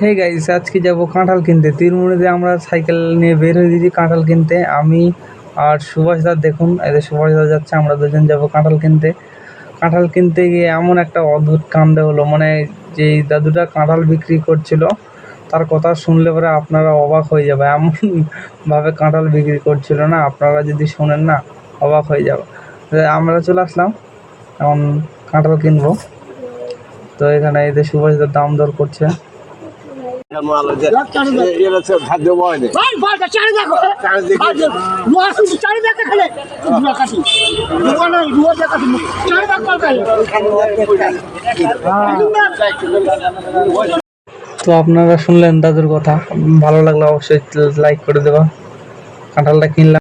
Hey guys আজকে যাব কাঁঠাল কিনতে। তিরমুড়িতে আমরা সাইকেল নিয়ে বের হয়ে গেছি কাঁঠাল কিনতে। আমি আর সুভাষ দা দেখুন এদের সুভাষ দা যাচ্ছে আমরা দুজন যাব কাঁঠাল কিনতে। কাঁঠাল কিনতে গিয়ে এমন একটা অদ্ভুত কাণ্ডে হলো। মানে যেই দাদুটা কাঁঠাল বিক্রি করছিল তার কথা শুনলে পরে আপনারা অবাক হয়ে যাবে। এমন ভাবে কাঁঠাল বিক্রি করছিল না, আপনারা যদি শোনেন না, অবাক হয়ে যাবে। আমরা চলে আসলাম, এখন কাঁঠাল কিনবো। তো এখানে এদের সুভাষ দার দাম দর করছে। তো আপনারা শুনলেন দাদুর কথা। ভালো লাগলে অবশ্যই লাইক করে দেবা। কাঁঠালটা কিনলাম।